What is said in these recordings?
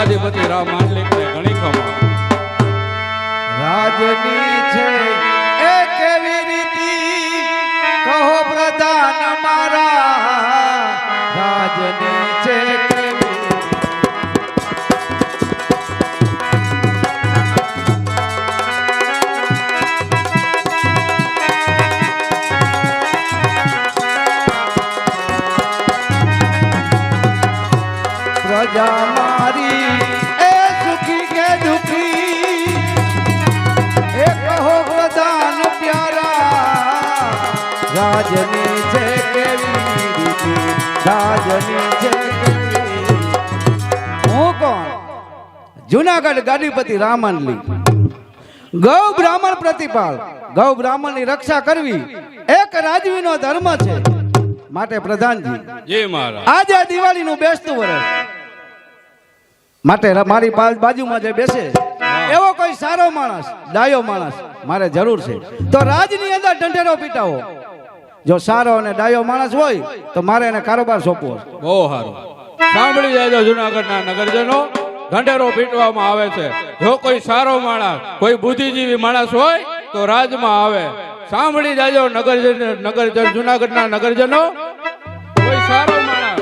ગાદીપતિ રામ માંડલિકને ઘણી ખમા રાજની છે એ કહો પ્રધાન મારા. રાજની છે પ્રજા મારી એ સુખી કે દુખી? એ કહો પ્રધાન પ્યારા. રાજની છે કેવી રાજની છે હું કોણ? જુનાગઢ ગાદીપતિ રામનલી ગૌ બ્રાહ્મણ પ્રતિપાલ. ગૌ બ્રાહ્મણની રક્ષા કરવી એક રાજવીનો ધર્મ છે. માટે પ્રધાનજી આજે દિવાળી દિવાળીનું બેસતું વર્ષ માટે મારી બાજુમાં જે બેસે, એવો કોઈ સારો માણસ, ડાયો માણસ મારે જરૂર છે. તો રાજની અંદર ઢંઢેરો પીટાવો. જો સારો અને ડાયો માણસ હોય, તો મારે એને કારોબાર સોંપવો. બહુ સારું. સાંભળી જાય જુનાગઢના નગરજનો, ઢંઢેરો પીટવામાં આવે છે. જો કોઈ સારો માણસ, કોઈ બુદ્ધિજીવી માણસ હોય, તો રાજમાં આવે. સાંભળી જાજો નગરજન નગરજન જુનાગઢના નગરજનો, કોઈ સારો માણસ,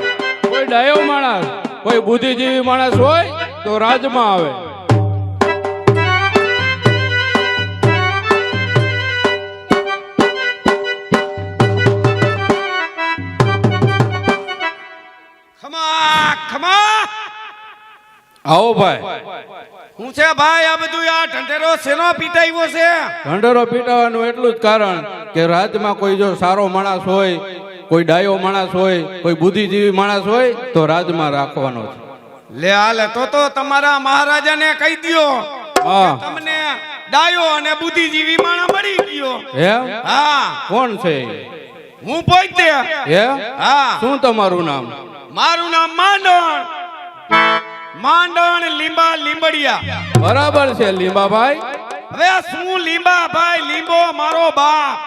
કોઈ ડાયો માણસ કોઈ બુદ્ધિજીવી માણસ હોય તો રાજમાં આવે. આવો ભાઈ. હું છે ભાઈ આ બધું આ ઢંઢેરો શેનો પીટાવ્યો છે? ઢંઢેરો પીટાવાનું એટલું જ કારણ કે રાજમાં કોઈ જો સારો માણસ હોય કોઈ ડાયો માણસ હોય કોઈ બુદ્ધિજીવી માણસ હોય તો રાજમાં રાખવાનો છે. લે હાલે તો તો તમારા મહારાજાને કહી દ્યો હા. તમને ડાયો અને બુદ્ધિજીવી માણસ મળી ગયો. હે હા. કોણ છે હું પોતે. હે હા. શું તમારું નામ? મારું નામ માંડણ. માંડણ લીંબા લીંબડિયા. બરાબર છે લીંબાભાઈ. હવે શું લીંબાભાઈ લીંબો મારો બાપ?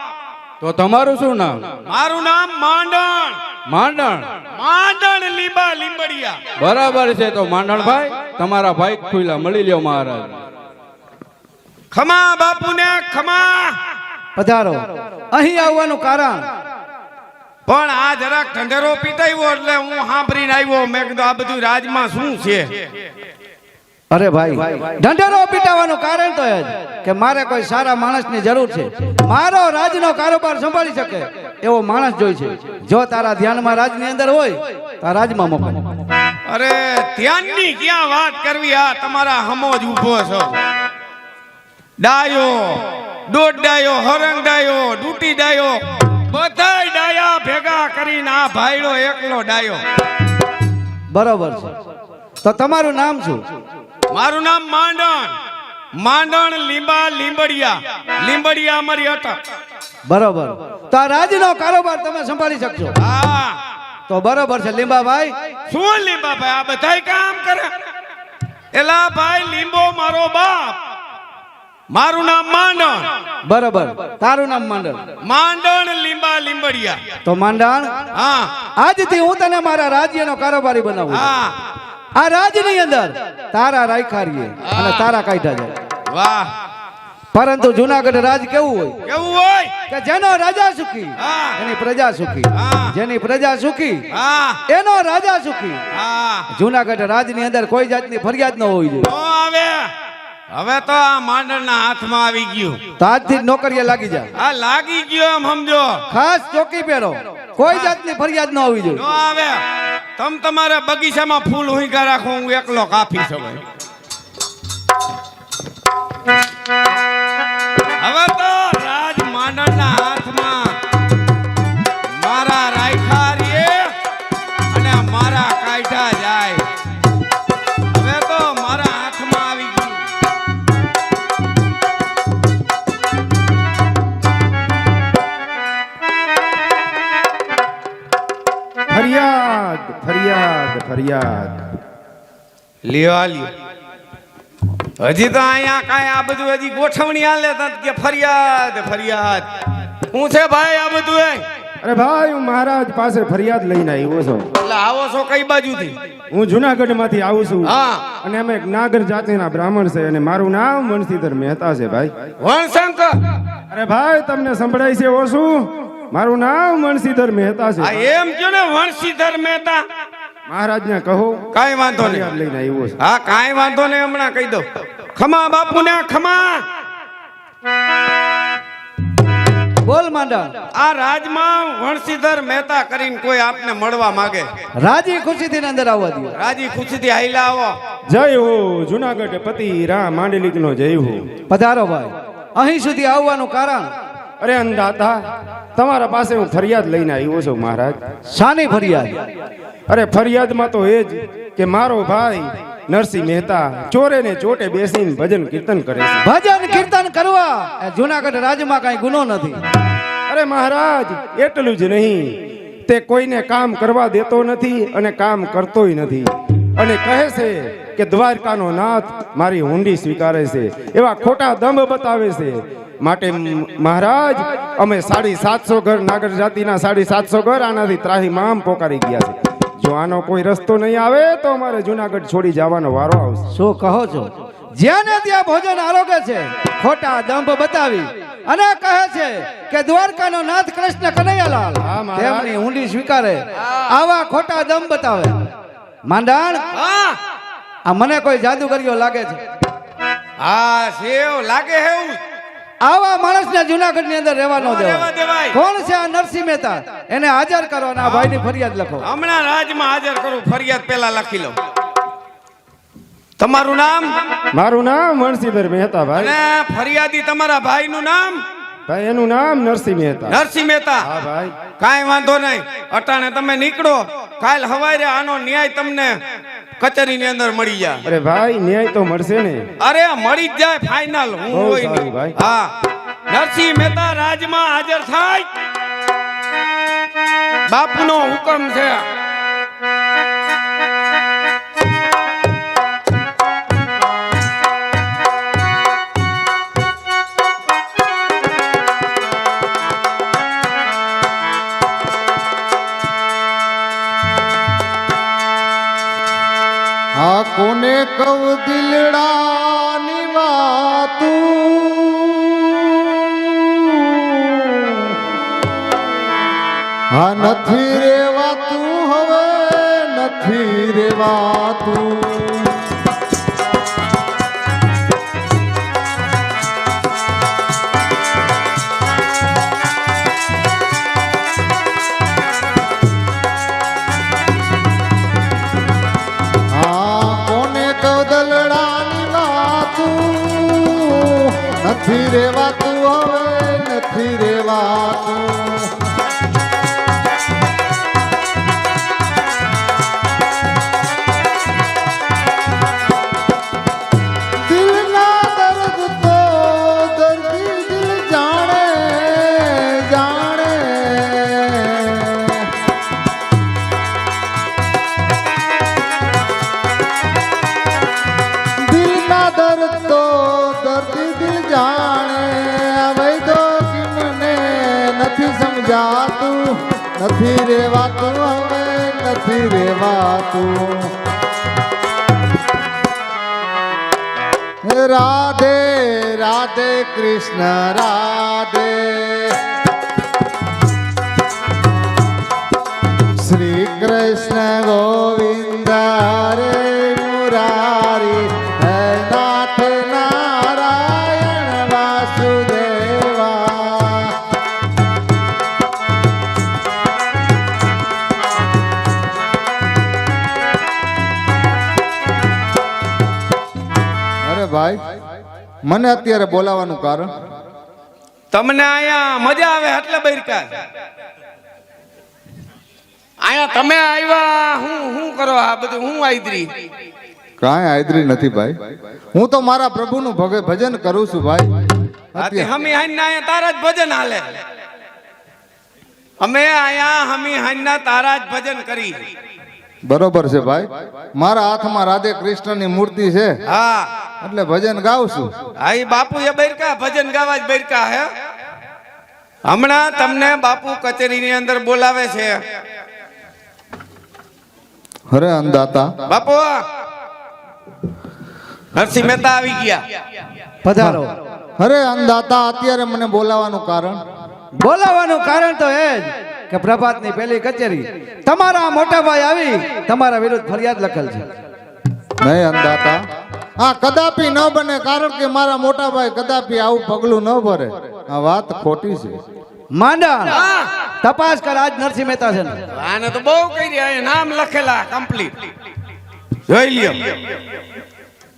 તો તમારું શું નામ? મારું નામ માંડણ. માંડણ. માંડણ લીંબા લીંબડિયા. બરાબર છે તો માંડણભાઈ તમારા ભાઈ ખુલ્લા. મળી લ્યો મહારાજ. ખમા બાપુને ખમા. પધારો. અહીં આવવાનું કારણ. પણ આ જરાક ઠંડેરો પીટાવ્યો એટલે હું સાંભળીને આવ્યો. મેં કીધું આ બધું રાજમાં શું છે? અરે ભાઈ ઢંઢેરો પીટાવાનું કારણ તો એ જ કે મારે કોઈ સારા માણસની જરૂર છે. મારો રાજનો કારોબાર સંભાળી શકે એવો માણસ જોઈ છે. જો તારા ધ્યાનમાં રાજની અંદર હોય તો રાજમાં મોકલ. અરે ધ્યાનની ક્યાં વાત કરવી? આ તમારા હમો જ ઊભો છો. ડાયો દોઢ ડાયો હરંગ ડાયો ડૂટી ડાયો બધાય ડાયા ભેગા કરીને આ ભાઈડો એકલો ડાયો. બરોબર છે. તો તમારું નામ શું? મારું નામ માંડણ. માંડણ લીંબા લીંબડિયા. લીંબડિયા અમારી અટક. બરોબર. તો આ રાજનો કારોબાર તમે સંભાળી શકશો હા. તો બરોબર છે લીંબાભાઈ. શું લીંબાભાઈ? આ બધાય કામ કરે. એલા ભાઈ લીંબો મારો બાપ. મારું નામ માંડણ. બરોબર. તારું નામ માંડણ. માંડણ લીંબા લીંબડિયા. તો માંડણ? હા. આજથી હું તને મારા રાજ્યનો કારોબારી બનાવું હા. આ રાજની અંદર તારા રાયખારીએ અને તારા કાઢ્યા જાય વાહ. પરંતુ જુનાગઢ રાજ કેવું હોય? કેવું હોય? કે જેનો રાજા સુખી એની પ્રજા સુખી. જેની પ્રજા સુખી હા. એનો રાજા સુખી. જુનાગઢ રાજની અંદર કોઈ જાતની ફરિયાદ ન હોવી જોઈએ. હવે તો આ માંડણના હાથમાં આવી ગયું. તો આજથી નોકરીએ લાગી જાય આ લાગી ગયો એમ સમજો. ખાસ ચોકી પહેરો. કોઈ જાતની ફરિયાદ ન હોવી જોઈએ. નો આવે. તમ તમારા બગીચામાં ફૂલ હુંકા રાખો હું એકલો કાપી શકું હવે ફરિયાદ ફરિયાદ ફરિયાદ. લ્યો હજી તો અહીંયા કાંઈ આ બધું હજી ગોઠવણી તો કે ફરિયાદ ફરિયાદ. હું છે ભાઈ આ બધું એ? અરે ભાઈ હું મહારાજ પાસે ફરિયાદ લઈને આવ્યો છું. એટલે આવો છો કઈ બાજુથી? હું જુનાગઢમાંથી આવું છું. હા. અને અમે એક નાગર જાતિના બ્રાહ્મણ છે અને મારું નામ વંશીધર મહેતા છે ભાઈ. વણશંકર અરે ભાઈ તમને સંભળાય છે ઓછું મારું નામ વણસીધર મહેતા છે. એમ જો ને વણસીધર મહેતા? મહારાજને કહો કાંઈ વાંધો નહીં. લઈને આવ્યો છે. હા કાંઈ વાંધો નહીં હમણાં કહી દો. ખમા બાપુ ને ખમા! બોલ માંડા આ રાજમાં વણસીધર મહેતા કરીને કોઈ આપને મળવા માંગે? રાજી ખુશીથી અંદર આવવા દો. રાજી ખુશીથી હાઈલા આવો. જય હો જુનાગઢ પતિ રામ માંડલિક નો જય હો. પધારો ભાઈ. અહીં સુધી આવવાનું કારણ અરે અંદાતા તમારા પાસે હું ફરિયાદ લઈને આવ્યો છું મહારાજ. શાની ફરિયાદ? અરે ફરિયાદમાં તો એ જ કે મારો ભાઈ નરસિંહ મહેતા ચોરે ને ચોટે બેસીને ભજન કીર્તન કરે છે. ભજન કીર્તન કરવા? જુનાગઢ રાજ્યમાં કઈ ગુનો નથી. અરે મહારાજ એટલું જ નહીં. તે કોઈને કામ કરવા દેતો નથી અને કામ કરતોય નથી. અને કહે છે કે દ્વારકાનો નાથ મારી હુંડી સ્વીકારે છે. એવા ખોટા દંભ બતાવે છે. માટે મહારાજ અમે સાડી સાતસો ઘર નાગર જાતિના સાડી સાતસો ઘર આનાથી ત્રાહી મામ પોકારી ગયા છે. જો આનો કોઈ રસ્તો નહીં આવે તો અમારે જુનાગઢ છોડી જવાનો વારો આવશે. શું કહો છો? જ્યાં ને ત્યાં ભોજન આરોગે છે ખોટા દંભ બતાવી અને કહે છે કે દ્વારકાનો નાથ કૃષ્ણ કનૈયાલાલ. તેમની ઊંડી સ્વીકારે આવા ખોટા દંભ બતાવે. માંડાણ હા. આ મને કોઈ જાદુગરીઓ લાગે છે? હા સેવ લાગે હે આવા માણસને જુનાગઢની અંદર રહેવા ન દેવાય. દેવાય. કોણ છે આ નરસિંહ મહેતા? એને હાજર કરો અને આ ભાઈની ફરિયાદ લખો. હમણાં રાજમાં હાજર કરું ફરિયાદ પેલા લખી લો તમારું નામ? મારું નામ વણસીધર મહેતા ભાઈ. અને ફરિયાદી તમારા ભાઈનું નામ? ભાઈ એનું નામ નરસિંહ મહેતા. નરસિંહ મહેતા. હા ભાઈ. કાંઈ વાંધો નહીં. અટાણે તમે નીકળો. કાલ હવારે આનો ન્યાય તમને કચેરીની અંદર મળી જાય. અરે ભાઈ ન્યાય તો મળશે ને. અરે મળી જ જાય ફાઇનલ હું હોય. ભાઈ. હા. નરસિંહ મહેતા રાજમાં હાજર થાય. બાપનો હુકમ છે. હા નથી રેવાતું હવે નથી રેવાતું. નથી રેવાતું હવે નથી રેવાતું રાધે રાધે કૃષ્ણ રાધે. શ્રી કૃષ્ણ ગોવિંદ રે મુરારી. મને અત્યારે બોલાવાનું કારણ? તમને અહીંયા મજા આવે એટલે બૈરકા અહીંયા તમે આવ્યા હું હું કરો આ બધું હું આઈદરી? કાંઈ આઈદરી નથી ભાઈ. હું તો મારા પ્રભુનું ભગે- ભજન કરું છું ભાઈ. હમી હાઈના અહીંયા તારા જ ભજન હાલે. અમે અહીંયા હમી હાઈના તારા જ ભજન કરી. બરોબર છે ભાઈ. મારા હાથમાં રાધે કૃષ્ણની મૂર્તિ છે. હા. એટલે ભજન ગાઉં છું. હા એ બાપુ એ બૈરકા ભજન ગાવા જ બૈરકા હે. હમણાં તમને બાપુ કચેરીની અંદર બોલાવે છે. અરે અંદાતા. બાપુ નરસિંહ મહેતા આવી ગયા. પધારો. અરે અંદાતા અત્યારે મને બોલાવાનું કારણ? બોલાવાનું કારણ તો એ જ. કે પ્રભાતની પહેલી કચેરી. તમારા મોટા ભાઈ આવી તમારા વિરુદ્ધ ફરિયાદ લખેલ છે. નહીં અંદાતા હા કદાપી ન બને કારણ કે મારા મોટા ભાઈ કદાપી આવું પગલું ન ભરે. આ વાત ખોટી છે. માંડા તપાસ કર આજ નરસિંહ મહેતા છે આને તો બહુ કરી રહ્યા નામ લખેલા કમ્પ્લીટ જોઈ લ્યો.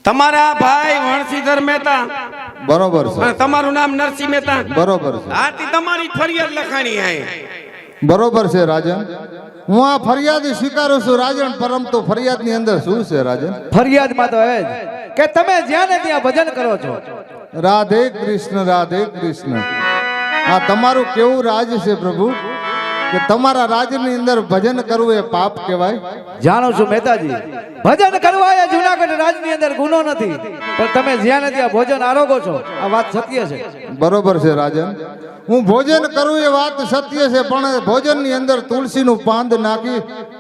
તમારા ભાઈ વણસીધર મહેતા. બરોબર છે. તમારું નામ નરસિંહ મહેતા. બરોબર છે. આથી તમારી ફરિયાદ લખાણી હે બરોબર છે રાજન? હું આ ફરિયાદ સ્વીકારું છું રાજન પરંતુ ફરિયાદની અંદર શું છે રાજન? ફરિયાદમાં તો એ કે તમે જ્યાં ને ત્યાં ભજન કરો છો. રાધે કૃષ્ણ રાધે કૃષ્ણ. આ તમારું કેવું રાજ છે પ્રભુ? કે તમારા રાજની અંદર ભજન કરવું એ પાપ કહેવાય? જાણું છું મહેતાજી ભજન કરવા એ જુનાગઢ રાજની અંદર ગુનો નથી પણ તમે જ્યાં નથી ભોજન આરોગો છો આ વાત સત્ય છે. બરોબર છે રાજન. હું ભોજન કરું એ વાત સત્ય છે પણ ભોજનની અંદર તુલસીનું પાંદ નાખી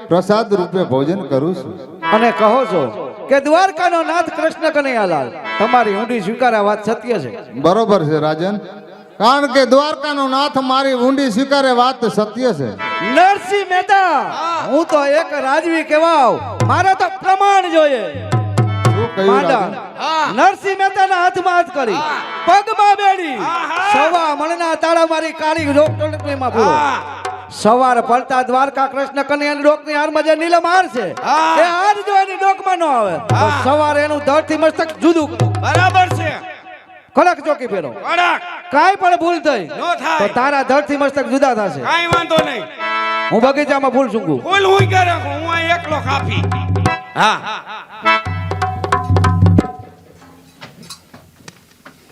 પ્રસાદ રૂપે ભોજન કરું છું. અને કહો છો કે દ્વારકાનો નાથ કૃષ્ણ કનૈયાલાલ તમારી ઊંડી સ્વીકાર આ વાત સત્ય છે. બરોબર છે રાજન. કારણ કે દ્વારકાનો નાથ મારી ઊંડી સ્વીકારે વાત સત્ય છે. નરસિંહ મહેતા હું. તો એક રાજવી કહેવાવ મારે તો પ્રમાણ જોઈએ. નરસિંહ મહેતાના હાથમાં હાથ કરી. પગમાં બેડી. સવા મણના તાળા મારી કાળી રોકટોળકલીમાં પૂરો સવાર પડતા દ્વારકા કૃષ્ણ કન્યાની ડોકની હારમાં જે નીલમ હાર છે એ હાર જો એની ડોકમાં ન આવે. સવારે એનું ધરતી મસ્તક જુદું બરાબર છે. કડક ચોકી કડક કાંઈ પણ ભૂલ થઈ તો તારા ધડથી મસ્તક જુદા થશે. કાંઈ વાંધો નહીં. હું બગીચામાં ફૂલ સૂંઘું ફૂલ હું કરે હું અહીં એકલો કાપી હા.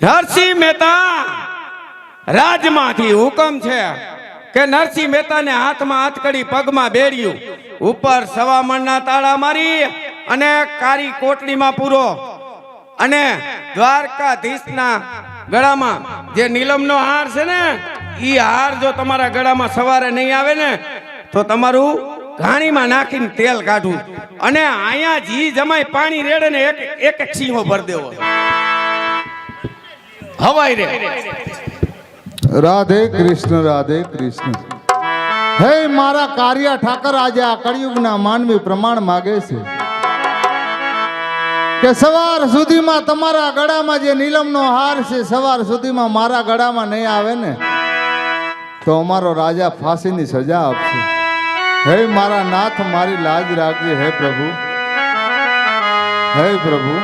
નરસિંહ મહેતા રાજમાંથી હુકમ છે કે નરસિંહ મહેતાને હાથમાં હાથ કરી પગમાં બેડ્યું ઉપર સવા મણના તાળા મારી અને કારી કોટડીમાં પૂરો. અને દ્વારકાધીશના ગળામાં જે નીલમનો હાર છે ને, ઈ હાર જો તમારા ગળામાં સવારે નહીં આવે ને, તો તમારું ઘાણીમાં નાખીને તેલ કાઢવું અને અહીંયા જી જમાય પાણી રેડે ને એક એક એક સિંહો ભર દેવો. હવાઈ રે. રાધે કૃષ્ણ રાધે કૃષ્ણ. હે મારા કાર્યા ઠાકર, આજે આ કળિયુગના માનવી પ્રમાણ માગે છે. કે સવાર સુધીમાં તમારા ગળામાં જે નીલમનો હાર છે, સવાર સુધીમાં મારા ગળામાં નહીં આવે ને, તો અમારો રાજા ફાંસીની સજા આપશે. હે મારા નાથ, મારી લાજ રાખજે, હે પ્રભુ. હે પ્રભુ.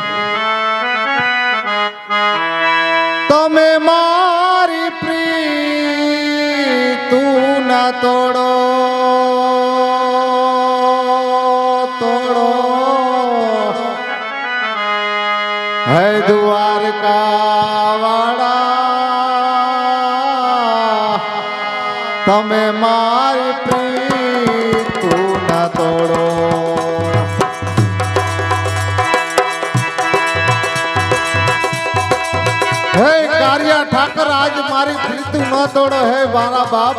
તમે મારી પ્રી તું ના તોડો. હે દ્વારકા વાળા તમે મારી પ્રીત તું ના તોડો હે કાર્ય ઠાકર આજ મારી પ્રીતુ ન તોડો હે મારા બાપ